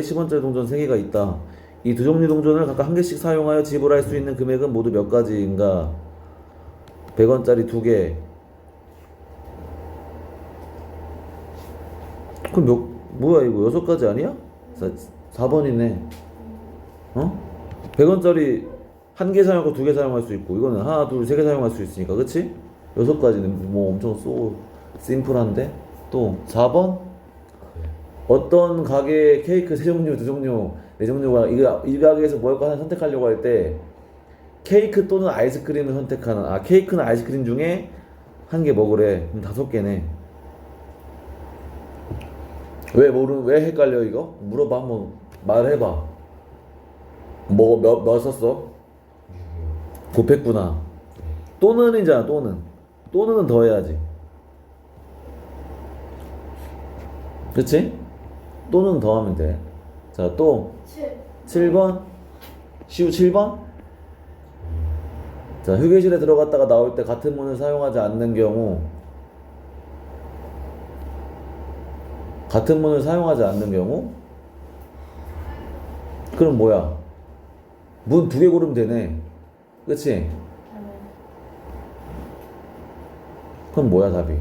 10원짜리 동전 3개가 있다. 이 두 종류 동전을 각각 한 개씩 사용하여 지불할 수 있는 금액은 모두 몇 가지인가? 100원짜리 2개. 그럼 몇, 뭐야 이거 여섯 가지 아니야? 4, 번이네 어? 100원짜리 한 개 사용하고 두 개 사용할 수 있고 이거는 하나 둘 세 개 사용할 수 있으니까 그치? 여섯 가지는 뭐 엄청 쏘 심플한데 또 4번 어떤 가게의 케이크 세 종류 두 종류 네 종류가 이거 이 가게에서 뭘거 하나 선택하려고 할 때 케이크 또는 아이스크림을 선택하는 아 케이크는 아이스크림 중에 한 개 먹으래. 그럼 다섯 개네. 왜 모르 왜 헷갈려 이거? 물어봐 한번 말해봐. 뭐몇몇 썼어? 곱했구나. 또는이잖아 또는. 또는은 더 해야지. 그치 또는 더 하면 돼 자 또. 7 7번? 시우 7번? 자 휴게실에 들어갔다가 나올 때 같은 문을 사용하지 않는 경우 같은 문을 사용하지 않는 경우 그럼 뭐야? 문 두 개 고르면 되네. 그치? 그럼 뭐야 답이?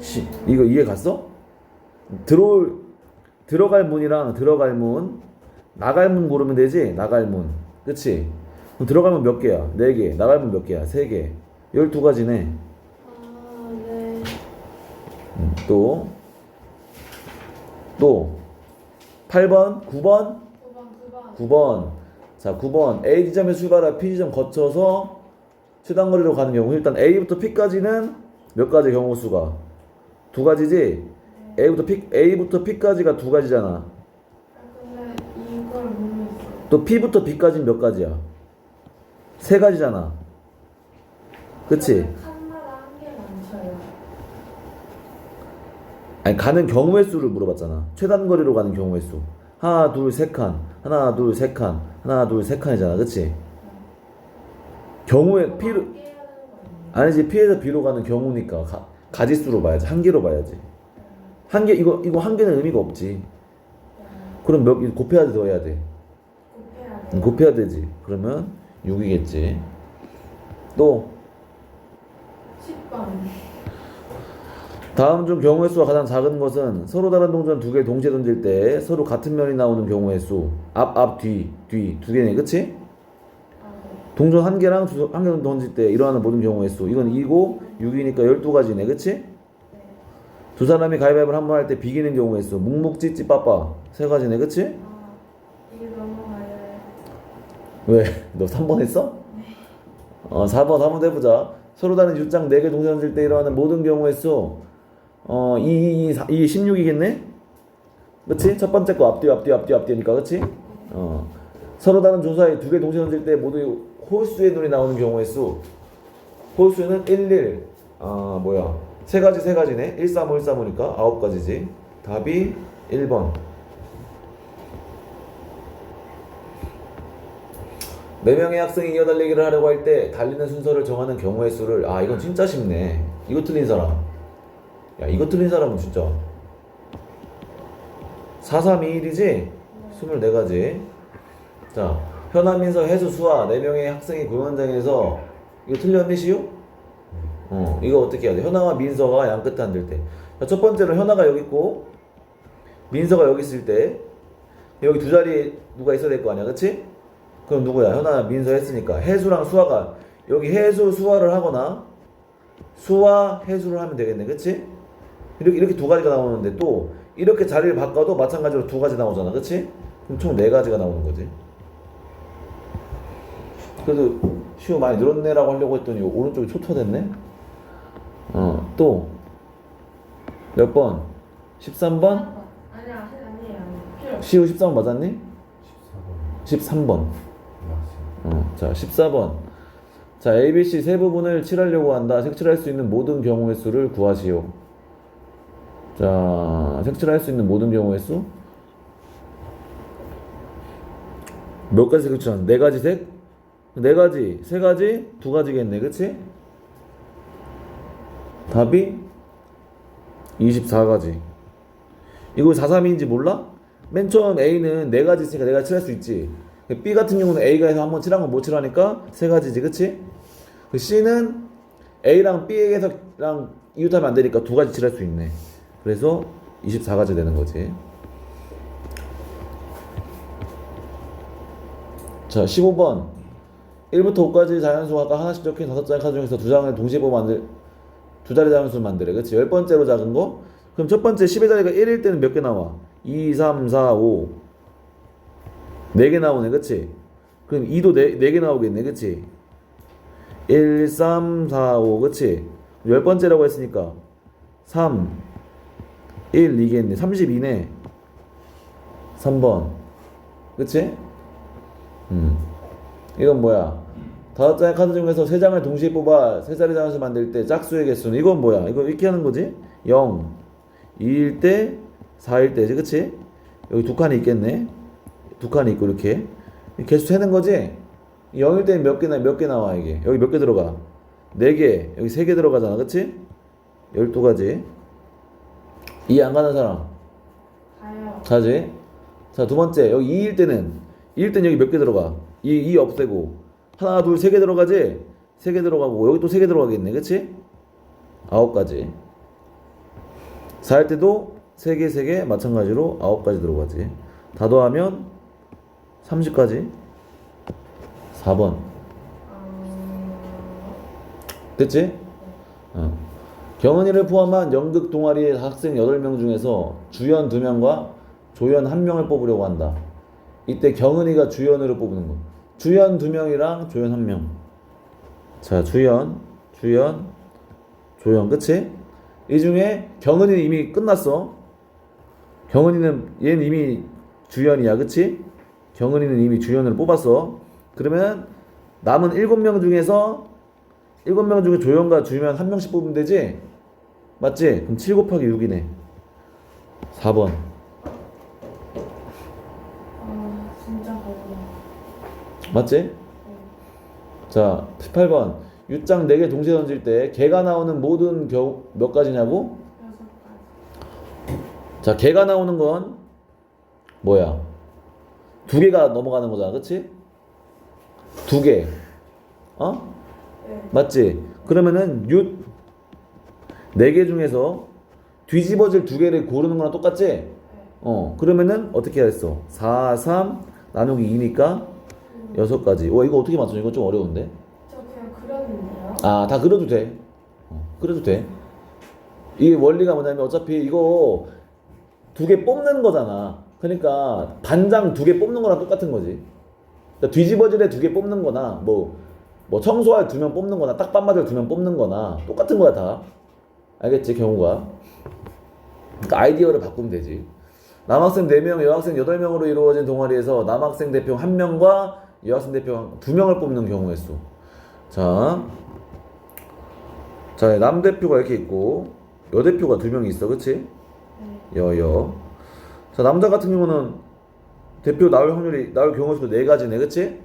시, 이거 이해 갔어? 들어올 들어갈 문이랑 들어갈 문 나갈 문 고르면 되지 나갈 문 그치? 그럼 들어갈 문몇 개야? 네 개. 나갈 문 몇 개야? 세 개. 열두 가지네. 아 네 음, 또, 또, 8번, 9번, 9번 9번 9번. 자, 9번. A 지점에 출발해 P 지점 거쳐서 최단 거리로 가는 경우 일단 A부터 P까지는 몇 가지 경우 수가? 두 가지지? A부터 P, A부터 P까지가 두 가지잖아. 또 P부터 B까지는 몇 가지야? 세 가지잖아. 그치? 아니 가는 경우의 수를 물어봤잖아. 최단 거리로 가는 경우의 수. 하나 둘 세 칸, 하나 둘 세 칸, 하나 둘 세 칸이잖아, 그렇지? 경우에 아니에요? 아니지 P에서 B로 가는 경우니까 가, 가지수로 봐야지 한 개로 봐야지. 한 개 이거 이거 한 개는 의미가 없지. 그럼 몇 곱해야 돼, 더 해야 돼. 곱해야 음, 돼 곱해야 되지. 그러면 6이겠지. 또 10번 다음 중 경우의 수가 가장 작은 것은 서로 다른 동전 두 개를 동시에 던질 때 서로 같은 면이 나오는 경우의 수. 앞, 앞, 뒤, 뒤 두 개네, 그치? 동전 한 개랑 두, 한 개를 던질 때 일어나는 모든 경우의 수. 이건 2고 6이니까 12가지네, 그치? 두 사람이 가위바위보를 한 번 할 때 비기는 경우의 수. 묵묵, 찌찌, 빠빠. 세 가지네, 그치? 아 왜? 너 3번 했어? 어, 4번 한번 해보자. 서로 다른 U장 4개 동시에 던질 때 일어나는 모든 경우의 수. 어, 2, 2, 2, 4, 2 16이겠네? 그치? 첫 번째 거 앞뒤, 앞뒤, 앞뒤, 앞뒤니까, 그치? 어. 서로 다른 조사에 두 개 동시에 던질 때 모두 홀수의 눈이 나오는 경우의 수. 홀수는 1, 1. 아, 뭐야. 세 가지, 세 가지네. 1, 3, 5, 1, 3, 5니까 아홉 가지지. 답이 1번. 네 명의 학생이 이어 달리기를 하려고 할 때 달리는 순서를 정하는 경우의 수를 아 이건 진짜 쉽네. 이거 틀린 사람. 야 이거 틀린 사람은 진짜 4, 3, 2, 1이지? 24가지. 자, 현아민서 해수 수아 네 명의 학생이 공연장에서 이거 틀렸니 시우? 어, 이거 어떻게 해야 돼? 현아와 민서가 양 끝에 앉을 때. 자, 첫 번째로 현아가 여기 있고 민서가 여기 있을 때 여기 두 자리에 누가 있어야 될 거 아니야, 그렇지? 그럼 누구야? 현아, 민서 했으니까 해수랑 수아가 여기 해수 수아를 하거나 수아 해수를 하면 되겠네, 그렇지? 이렇게 이렇게 두 가지가 나오는데 또 이렇게 자리를 바꿔도 마찬가지로 두 가지 나오잖아, 그렇지? 그럼 총 네 가지가 나오는 거지. 그래도 시우 많이 늘었네라고 하려고 했더니 오른쪽이 초토됐네. 어, 또 몇 번? 13번? 아니야 아니에요 시우 13번 맞았니? 14번 13번. 맞습니다. 어, 자, 14번. 자, ABC 세 부분을 칠하려고 한다. 색칠할 수 있는 모든 경우의 수를 구하시오. 자, 색칠할 수 있는 모든 경우의 수? 몇 가지 색칠하는? 네 가지 색? 네 가지, 세 가지, 두 가지겠네, 그치? 답이 24가지. 이거 432인지 몰라? 맨 처음 A는 네 가지 있으니까 내가 칠할 수 있지. B 같은 경우는 A가 해서 한번 칠한 건 못 칠하니까 세 가지지, 그치? 그 C는 A랑 B에서랑 이웃하면 안 되니까 두 가지 칠할 수 있네. 그래서 24가지 되는 거지. 자, 15번. 1부터 5까지 자연수 아까 하나씩 적힌 다섯 장의 카드 중에서 두 장을 동시에 보고 만들 두 자리 자연수 만들래. 그치? 열 번째로 작은 거. 그럼 첫 번째 10의 자리가 1일 때는 몇 개 나와? 2, 3, 4, 5. 4개 나오네. 그치? 그럼 2도 4, 4개 나오겠네. 그치? 1, 3, 4, 5. 그치? 열 번째라고 했으니까 3, 1, 2겠네. 32네. 3번. 그치? 음. 이건 뭐야? 다섯 장의 카드 중에서 세 장을 동시에 뽑아 세 자리 장수 만들 때 짝수의 개수는 이건 뭐야? 이거 이렇게 하는 거지? 0, 2일 때, 4일 때지, 그치? 여기 두 칸이 있겠네. 두 칸이 있고 이렇게 개수 세는 거지? 0일 때는 몇 개나 몇 개 나와 이게? 여기 몇 개 들어가? 4개, 여기 3개 들어가잖아, 그치? 12가지. 이해 안 가는 사람? 가요. 가지? 자, 두 번째. 여기 2일 때는 2일 때는 여기 몇 개 들어가? 2, 2 없애고 하나, 둘, 세 개 들어가지? 세 개 들어가고 여기 또 세 개 들어가겠네. 그치? 아홉 가지. 4일 때도 세 개, 세 개 마찬가지로 아홉 가지 들어가지. 다 더하면 30가지. 4번. 어, 됐지? 어. 경은이를 포함한 연극 동아리 학생 8명 중에서 주연 2명과 조연 1명을 뽑으려고 한다. 이때 경은이가 주연으로 뽑는 거. 주연 2명이랑 조연 1명. 자, 주연, 주연, 조연, 그치? 이 중에 경은이는 이미 끝났어. 경은이는 얘는 이미 주연이야, 그치? 경은이는 이미 주연을 뽑았어. 그러면 남은 7명 중에서 7명 중에 조연과 주연 한 명씩 뽑으면 되지? 맞지? 그럼 7 곱하기 6이네. 4번. 아 진짜 거구나. 맞지? 자, 18번. U장 4개 동시에 던질 때 개가 나오는 모든 경우 몇 가지냐고? 자, 개가 나오는 건 뭐야? 두 개가 넘어가는 거잖아. 그치? 두 개. 어? 네. 맞지? 그러면은 6 4개 중에서 뒤집어질 두 개를 고르는 거랑 똑같지? 네. 어, 그러면은 어떻게 했어? 4, 3 나누기 2니까 여섯 가지. 와, 이거 어떻게 맞추냐? 이거 좀 어려운데? 저 그냥 그렸는데요. 아, 다 그려도 돼. 어, 그려도 돼. 이게 원리가 뭐냐면 어차피 이거 두 개 뽑는 거잖아. 그러니까 반장 두 개 뽑는 거랑 똑같은 거지. 그러니까 뒤집어질에 두개 뽑는 거나 뭐, 뭐 청소할 두 명 뽑는 거나 딱밤 맞을 두명 뽑는 거나 똑같은 거야 다. 알겠지? 경우가. 그러니까 아이디어를 바꾸면 되지. 남학생 4명, 여학생 8명으로 이루어진 동아리에서 남학생 대표 1명과 여학생 대표 2명을 뽑는 경우의 수. 자, 자, 남 대표가 이렇게 있고 여 대표가 두 명이 있어, 그렇지? 네. 여여. 자, 남자 같은 경우는 대표 나올 확률이 나올 경우 수가 네 가지네, 그렇지?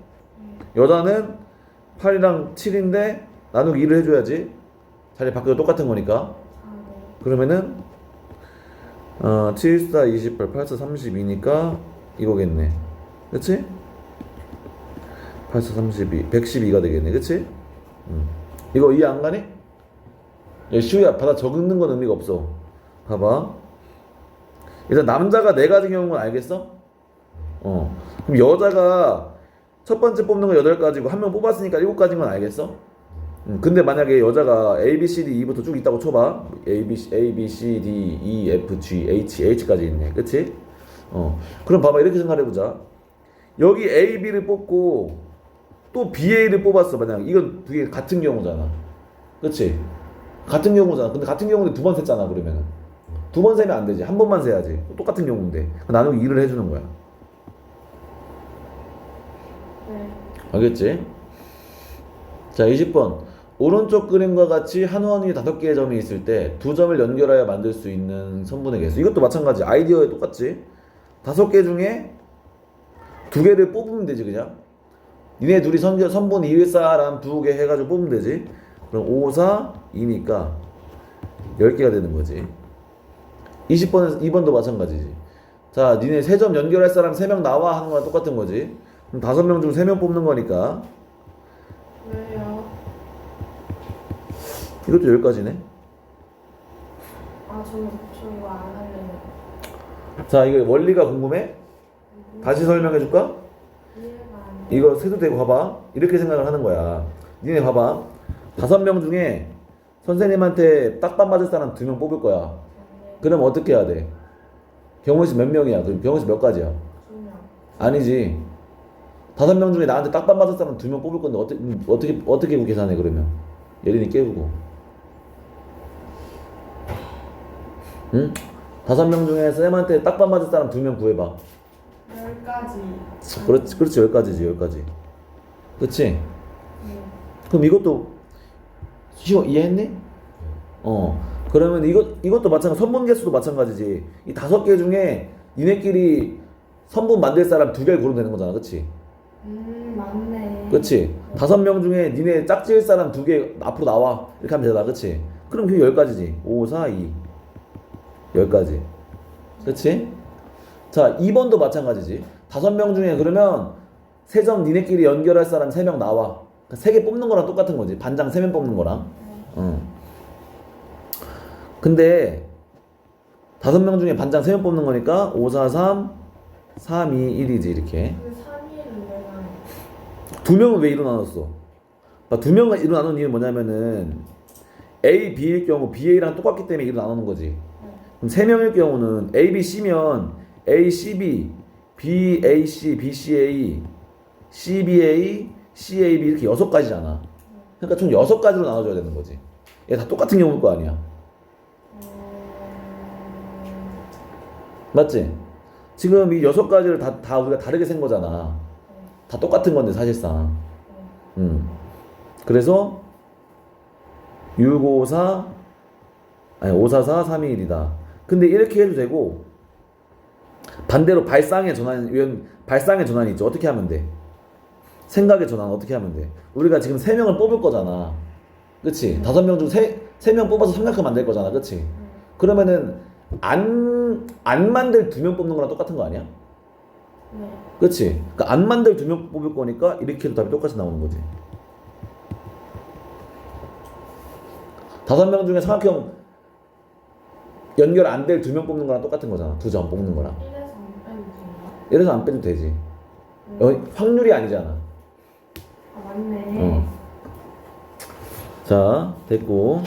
여자는 8이랑 7인데 나누기 2를 해줘야지. 자리 바뀌어 똑같은 거니까. 아 네. 그러면은 어, 7, 4, 28, 8, 4, 32니까 이거겠네. 그치? 8, 4, 32, 112가 되겠네. 그치? 음. 이거 이해 안 가니? 야, 시우야, 받아 적는 건 의미가 없어. 봐봐. 일단 남자가 네 가지 경우는 알겠어? 어. 그럼 여자가 첫 번째 뽑는 거 여덟 가지고 한 명 뽑았으니까 일곱 가지인 건 알겠어? 음, 근데 만약에 여자가 A, B, C, D, E부터 쭉 있다고 쳐봐. A, B, C, A, B, C, D, E, F, G, H, H까지 있네. 그치? 어. 그럼 봐봐. 이렇게 생각해보자. 여기 A, B를 뽑고 또 B, A를 뽑았어. 만약 이건 그게 같은 경우잖아. 그치? 같은 경우잖아. 근데 같은 경우는 두번 셌잖아. 그러면은. 두 번 세면 안 되지. 한 번만 세야지. 똑같은 경우인데. 나누기 2를 해주는 거야. 네. 알겠지? 자, 20번. 오른쪽 그림과 같이 한원 위에 다섯 개의 점이 있을 때 두 점을 연결하여 만들 수 있는 선분의 개수. 이것도 마찬가지. 아이디어에 똑같지? 다섯 개 중에 두 개를 뽑으면 되지, 그냥. 니네 둘이 선, 선분 2위 사람 두개 해가지고 뽑으면 되지. 그럼 5, 4, 2니까 10개가 되는 거지. 20번에서 2번도 마찬가지지. 자, 니네 세 점 연결할 사람 세명 나와 하는 거랑 똑같은 거지. 그럼 다섯 명중세명 뽑는 거니까 왜요? 이것도 여기까지네. 아, 저, 저 이거 안 할래요. 자, 이거 원리가 궁금해? 다시 설명해 줄까? 이해가. 이거 세도 되고 봐봐. 이렇게 생각을 하는 거야. 니네 봐봐. 다섯 명 중에 선생님한테 딱밤 맞을 사람 두 명 뽑을 거야. 네. 그럼 어떻게 해야 돼? 병원수 몇 명이야? 그럼 병원수 몇 가지야? 아니지. 다섯 명 중에 나한테 딱밤 맞을 사람 두 명 뽑을 건데 어떻게 어떻게 어떻게 계산해 그러면? 예린이 깨우고. 응? 다섯 명 중에 쌤한테 딱밤 맞을 사람 두 명 구해봐. 열 가지. 그렇지, 그렇지 열 가지지 열 가지. 그렇지? 네. 그럼 이것도 쉬워 이해했니? 어. 그러면 이것 이것도 마찬가지 선분 개수도 마찬가지지. 이 다섯 개 중에 니네끼리 선분 만들 사람 두 개를 고르면 되는 거잖아, 그렇지? 음, 맞네. 그렇지? 다섯 명 중에 니네 짝지을 사람 두 개 앞으로 나와 이렇게 하면 되잖아, 그렇지? 그럼 그게 열 가지지. 5, 4, 2. 열 가지. 그렇지? 자, 2번도 마찬가지지. 다섯 명 중에 그러면 세 점 니네끼리 연결할 사람 세 명 나와. 세 개 뽑는 거랑 똑같은 거지. 반장 세 명 뽑는 거랑. 네. 응. 근데 다섯 명 중에 반장 세 명 뽑는 거니까 5, 4, 3, 3, 2, 1이지 이렇게. 그 3일은 내가 두 명은 왜 이로 나눴어? 그러니까 두 이로 나눈 이유는 뭐냐면은 A, B일 경우 B, A랑 똑같기 때문에 나누는 거지. 그럼 세 명일 경우는 A, B, C면 A, C, B, B, A, C, B, C, A, C, B, A, C, A, B 이렇게 여섯 가지잖아. 그러니까 총 여섯 가지로 나눠줘야 되는 거지. 얘 다 똑같은 경우일 거 아니야. 음, 맞지? 지금 이 여섯 가지를 다, 다 우리가 다르게 센 거잖아. 다 똑같은 건데 사실상. 음. 그래서 6, 5, 4 아니 5, 4, 4, 3, 2, 1이다. 근데 이렇게 해도 되고 반대로 발상의 전환 이런 발상의 전환이 있죠. 어떻게 하면 돼? 생각의 전환 어떻게 하면 돼? 우리가 지금 세 명을 뽑을 거잖아. 그치? 다섯 명 중 세 세 명 뽑아서 삼각형 만들 거잖아. 그치? 그러면은 안, 안 만들 두 명 뽑는 거랑 똑같은 거 아니야? 네. 그치? 그러니까 안 만들 두 명 뽑을 거니까 이렇게 해도 답이 똑같이 나오는 거지. 다섯 명 중에 삼각형 연결 안 될 두 명 뽑는 거랑 똑같은 거잖아. 두 점 뽑는 거랑. 1에서 안 빼면 돼요? 이래서 안 빼도 되지. 어, 확률이 아니잖아. 아, 맞네. 어. 자, 됐고.